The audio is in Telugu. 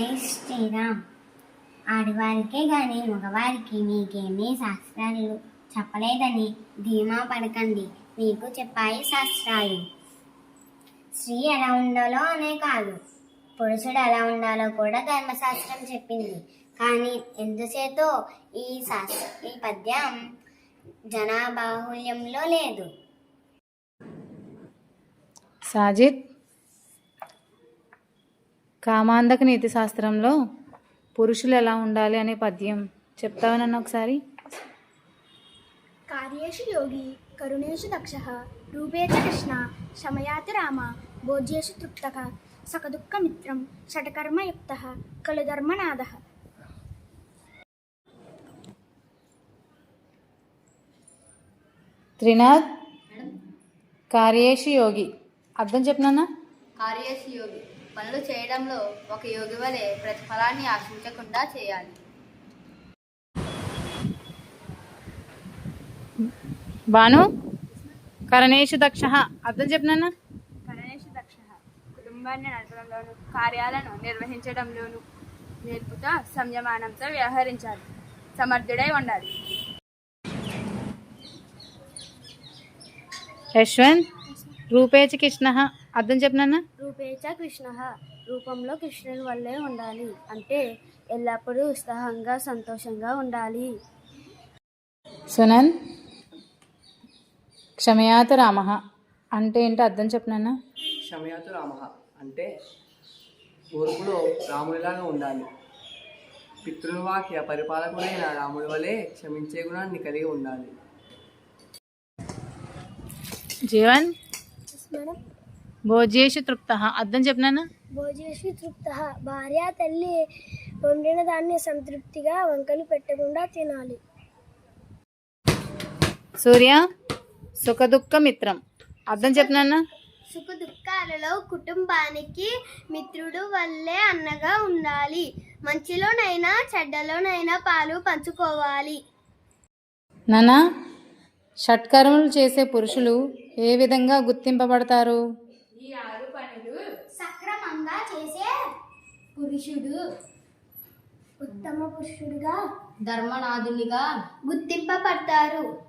జై శ్రీరామ్ ఆడవారికే కానీ మగవారికి మీకేమీ శాస్త్రాలు చెప్పలేదని ధీమా పడకండి. మీకు చెప్పాయి శాస్త్రాలు. స్త్రీ ఎలా ఉండాలో అనే కాదు. పురుషుడు ఎలా ఉండాలో కూడా ధర్మశాస్త్రం చెప్పింది. కానీ ఎందుచేతో ఈ శాస్త్ర ఈ పద్యం జనాబాహుల్యంలో లేదు. సాజిద్ కామాంధక నీతి శాస్త్రంలో పురుషులు ఎలా ఉండాలి అనే పద్యం చెప్తావా నన్ను ఒకసారి? కార్యేషు యోగి కరుణేషు దక్ష రూపే చ కృష్ణ శమయాతి రామ భోజ్యేషు తృప్తక సకదుఃఖమిత్రం షటకర్మయుక్త ఖలు ధర్మనాథ త్రినాథ్ కార్యేషి యోగి. అర్థం చెప్పినానా కార్యస్ యోగి. పనులు చేయడంలో ఒక యోగి వలె ప్రతిఫలాన్ని ఆశించకుండా చేయాలి. భాను కరణేషు దక్ష. అర్థం చెప్పినానా కరుణేషు దక్ష. కుటుంబాన్ని నడపడంలోను కార్యాలను నిర్వహించడంలోను నేర్పుతో సంయమానంతో వ్యవహరించాలి. సమర్థుడై ఉండాలి. యశ్వంత్ రూపేచి కృష్ణ. అర్థం చెప్పినానా రూపేచ కృష్ణ. రూపంలో కృష్ణుని వల్లే ఉండాలి. అంటే ఎల్లప్పుడూ ఉత్సాహంగా సంతోషంగా ఉండాలి. సునన్ క్షమయాత రామ. అంటే ఏంటో అర్థం చెప్పినానా క్షమయాతు రామ. అంటే ఓర్పులో రాముడిలాగా ఉండాలి. పితృవాక్య పరిపాలకుడైన రాముడి వలె క్షమించే గుణాన్ని కలిగి ఉండాలి. జీవన్? మేడం భోజ్యేషు తృప్త. అర్థం చెప్పినానా? భోజేషు తృప్త. భార్య తల్లి వండిన దాన్ని సంతృప్తిగా వంకలు పెట్టకుండా తినాలి. సూర్య సుఖ దుఃఖ మిత్రం అర్థం చెప్పినానా? సుఖ దుఃఖాలలో కుటుంబానికి మిత్రుడు వల్లే అన్నగా ఉండాలి. మంచిలోనైనా చెడ్డలోనైనా పాలు పంచుకోవాలి. నానా షట్కర్మలు చేసే పురుషులు ఏ విధంగా గుర్తింపబడతారు? సక్రమంగా చేసే పురుషుడు. ఉత్తమ పురుషుడుగా ధర్మనాథునిగా గుర్తింపబడతారు.